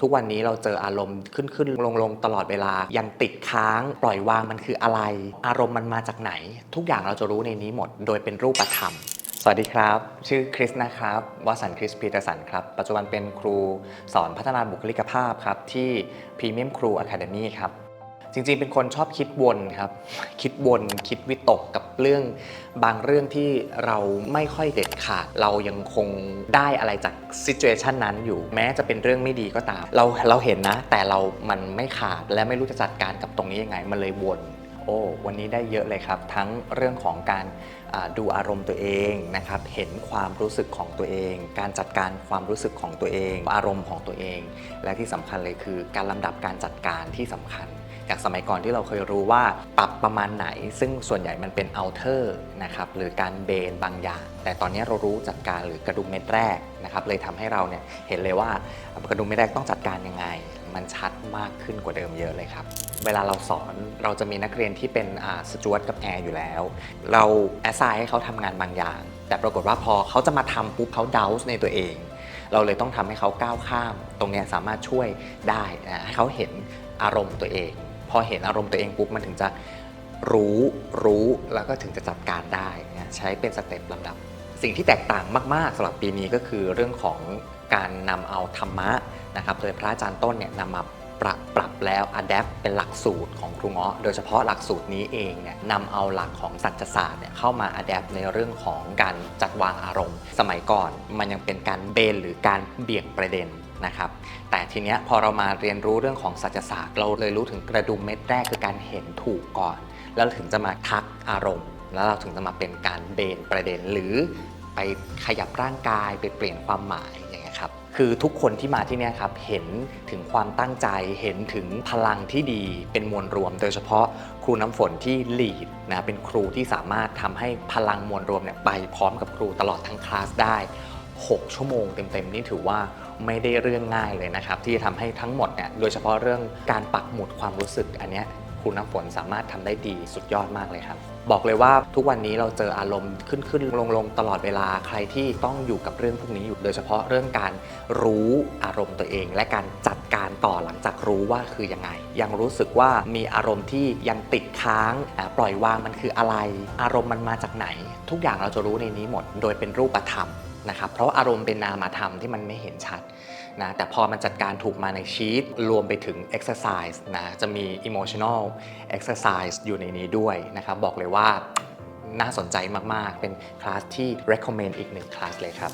ทุกวันนี้เราเจออารมณ์ขึ้นขึ้นลงลงตลอดเวลา ยังติดค้างปล่อยวางมันคืออะไร อารมณ์มันมาจากไหน ทุกอย่างเราจะรู้ในนี้หมด โดยเป็นรูปธรรมสวัสดีครับ ชื่อคริสนะครับวสันต์คริสพีเตอร์สันครับ ปัจจุบันเป็นครูสอนพัฒนาบุคลิกภาพครับ ที่พรีเมียมครูอะคาเดมี่ครับ จริงๆ เป็นคนชอบคิดวนครับ คิดวนคิดวิตกกับเรื่อง บางเรื่องที่เราไม่ค่อยเด็ดขาด เรายังคงได้อะไรจากซิ t u เ t ชันนั้นอยู่แม้จะเป็นเรื่องไม่ดีก็ตาม เราเราเห็นนะ แต่เรามันไม่ขาดและไม่รู้จะจัดการกับตรงนี้ยังไงมันเลยวนโอ้วันนี้ได้เยอะเลยครับ ทั้งเรื่องของการดูอารมณ์ตัวเองนะครับ เห็นความรู้สึกของตัวเอง การจัดการความรู้สึกของตัวเอง อารมณ์ของตัวเอง และที่สำคัญเลยคือการลำดับการจัดการที่สำคัญ จากสมัยก่อนที่เราเคยรู้ว่าปรับประมาณไหน ซึ่งส่วนใหญ่มันเป็นเอาเทอร์นะครับหรือการเบนบางอย่าง แต่ตอนนี้เรารู้จัดการหรือกระดุมเม็ดแรกนะครับเลยทำให้เราเนี่ยเห็นเลยว่ากระดุมเม็ดแรกต้องจัดการยังไง มันชัดมากขึ้นกว่าเดิมเยอะเลยครับเวลาเราสอนเราจะมีนักเรียนที่เป็นสจวตกับแอร์อยู่แล้ว เราแอสไซน์ให้เขาทำงานบางอย่าง แต่ปรากฏว่าพอเขาจะมาทำปุ๊บเขาเดาส์ในตัวเอง เราเลยต้องทำให้เขาก้าวข้าม ตรงนี้สามารถช่วยได้นะให้เขาเห็นอารมณ์ตัวเอง พอเห็นอารมณ์ตัวเองปุ๊บมันถึงจะรู้รู้แล้วก็ถึงจะจัดการได้นะใช้เป็นสเต็ปลำดับ สิ่งที่แตกต่างมาก ๆสำหรับปีนี้ก็คือเรื่องของการนำเอาธรรมะนะครับโดยพระอาจารย์ต้นเนี่ยนำมาปรับปรับแล้วอัดแอปเป็นหลักสูตรของครูเงาะโดยเฉพาะหลักสูตรนี้เองเนี่ยนำเอาหลักของสัจศาสตร์เนี่ยเข้ามาอัดแอปในเรื่องของการจัดวางอารมณ์ สมัยก่อนมันยังเป็นการเบนหรือการเบี่ยงประเด็น นะครับแต่ทีเนี้ยพอเรามาเรียนรู้เรื่องของสัจศาสตร์ เราเลยรู้ถึงกระดุมเม็ดแรกคือการเห็นถูกก่อน แล้วถึงจะมาทักอารมณ์ แล้วเราถึงจะมาเป็นการเบนประเด็นหรือไปขยับร่างกายไปเปลี่ยนความหมายอย่างเงี้ยครับคือทุกคนที่มาที่นี่ครับเห็นถึงความตั้งใจเห็นถึงพลังที่ดีเป็นมวลรวม โดยเฉพาะครูน้ำฝนที่ลีดนะเป็นครูที่สามารถทำให้พลังมวลรวมเนี่ยไปพร้อมกับครูตลอดทั้งคลาสได้ 6 ชั่วโมงเต็มๆนี่ถือว่า ไม่ได้เรื่องง่ายเลยนะครับ ที่จะทำให้ทั้งหมดเนี่ยโดยเฉพาะเรื่องการปักหมุดความรู้สึกอันเนี้ยครูน้ำฝนสามารถทำได้ดีสุดยอดมากเลยครับ บอกเลยว่าทุกวันนี้เราเจออารมณ์ขึ้นขึ้นลงลงตลอดเวลาใครที่ต้องอยู่กับเรื่องพวกนี้อยู่ โดยเฉพาะเรื่องการรู้อารมณ์ตัวเอง และการจัดการต่อหลังจากรู้ว่าคือยังไง ยังรู้สึกว่ามีอารมณ์ที่ยังติดค้างปล่อยวางมันคืออะไร อารมณ์มันมาจากไหน ทุกอย่างเราจะรู้ในนี้หมด โดยเป็นรูปธรรม นะครับเพราะาอารมณ์เป็นนามธรรมที่มันไม่เห็นชัดนะแต่พอมันจัดการถูกมาในชีตรวมไปถึง exercise นะจะมี emotional exercise อยู่ในนี้ด้วยนะครับบอกเลยว่าน่าสนใจมาก ๆ เป็นคลาสที่ recommend อีกหนึ่งคลาสเลยครับ